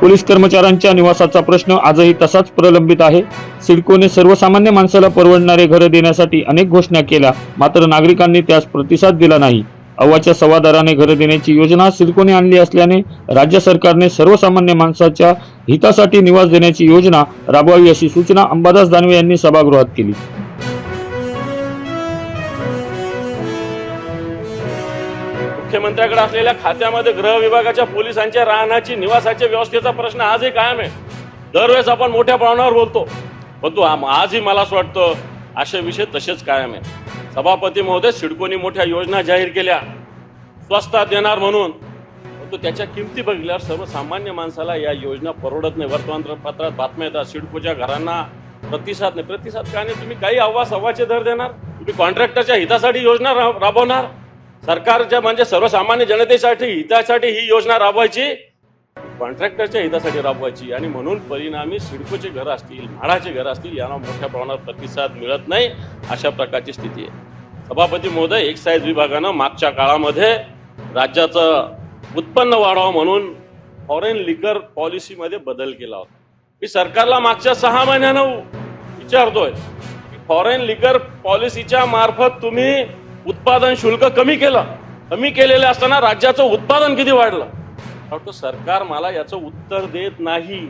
Police कर्मचाऱ्यांच्या निवासाचा प्रश्न आजही तसाच प्रलंबित आहे. सिडकोने सर्वसामान्य माणसाला परवडणारे घरं देण्यासाठी अनेक घोषणा केल्या मात्र नागरिकांनी त्यास प्रतिसाद दिला नाही. अव्वाच्या सव्वा दराने घरं देण्याची योजना सिडकोने आणली असल्याने राज्य सरकारने सर्वसामान्य माणसाच्या हितासाठी निवास देण्याची योजना राबवावी अशी सूचना अंबादास दानवे यांनी सभागृहात केली. मुख्यमंत्र्याकडे असलेल्या खात्यामध्ये गृह विभागाच्या पोलिसांच्या राहण्याची निवासाच्या व्यवस्थेचा प्रश्न आजही कायम आहे. दरवेळेस आपण मोठ्या प्रमाणावर बोलतो. परंतु आजही मला असं वाटतं असे विषय तसेच कायम आहे सभापती महोदय सिडकोनी मोठ्या योजना जाहीर केल्या. स्वस्तात देणार म्हणून. परंतु त्याच्या किमती बघितल्यावर सर्वसामान्य माणसाला या योजना परवडत नाही. वर्तमानपत्रात बातम्या येतात सिडकोच्या घरांना प्रतिसाद नाही. प्रतिसाद का नाही? तुम्ही काही अव्वा सव्वाचे दर देणार? तुम्ही कॉन्ट्रॅक्टरच्या हितासाठी योजना रा- राबवणार? सरकारच्या म्हणजे सर्वसामान्य जनतेसाठी हितासाठी ही योजना राबवायची कॉन्ट्रॅक्टरच्या हितासाठी राबवायची. आणि म्हणून परिणामी सिडकोचे घर असतील म्हाडाचे घर असतील यांना मोठ्या प्रमाणात प्रतिसाद मिळत नाही अशा प्रकारची स्थिती आहे. सभापती महोदय एक्साईज विभागानं मागच्या काळामध्ये राज्याचं उत्पन्न वाढावं म्हणून फॉरेन लिकर पॉलिसीमध्ये बदल केला होता. मी सरकारला मागच्या सहा महिन्यानं विचारतोय की फॉरेन लिकर पॉलिसीच्या मार्फत तुम्ही उत्पादन शुल्क कमी केलं. कमी केलेलं असताना राज्याचं उत्पादन किती वाढलं? वाटतं सरकार मला याचं उत्तर देत नाही.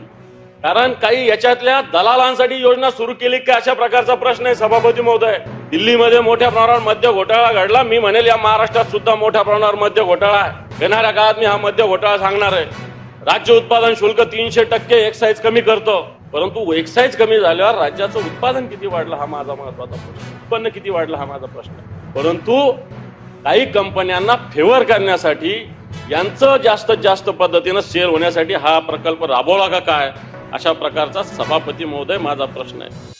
कारण काही याच्यातल्या दलालांसाठी योजना सुरू केली का अशा प्रकारचा प्रश्न आहे सभापती महोदय. दिल्लीमध्ये मोठ्या प्रमाणावर मद्य घोटाळा घडला. मी म्हणेल या महाराष्ट्रात सुद्धा मोठ्या प्रमाणावर मद्य घोटाळा आहे. येणाऱ्या काळात मी हा मद्य घोटाळा सांगणार आहे. राज्य उत्पादन शुल्क तीनशे टक्के एक्साईज कमी करतो. परंतु एक्साईज कमी झाल्यावर राज्याचं उत्पादन किती वाढलं हा माझा महत्त्वाचा प्रश्न. उत्पन्न किती वाढलं हा माझा प्रश्न. आहे. परंतु काही कंपन्यांना फेवर करण्यासाठी यांचं जास्तीत जास्त पद्धतीनं शेअर होण्यासाठी हा प्रकल्प राबवला का काय? अशा प्रकारचा सभापती महोदय माझा प्रश्न आहे.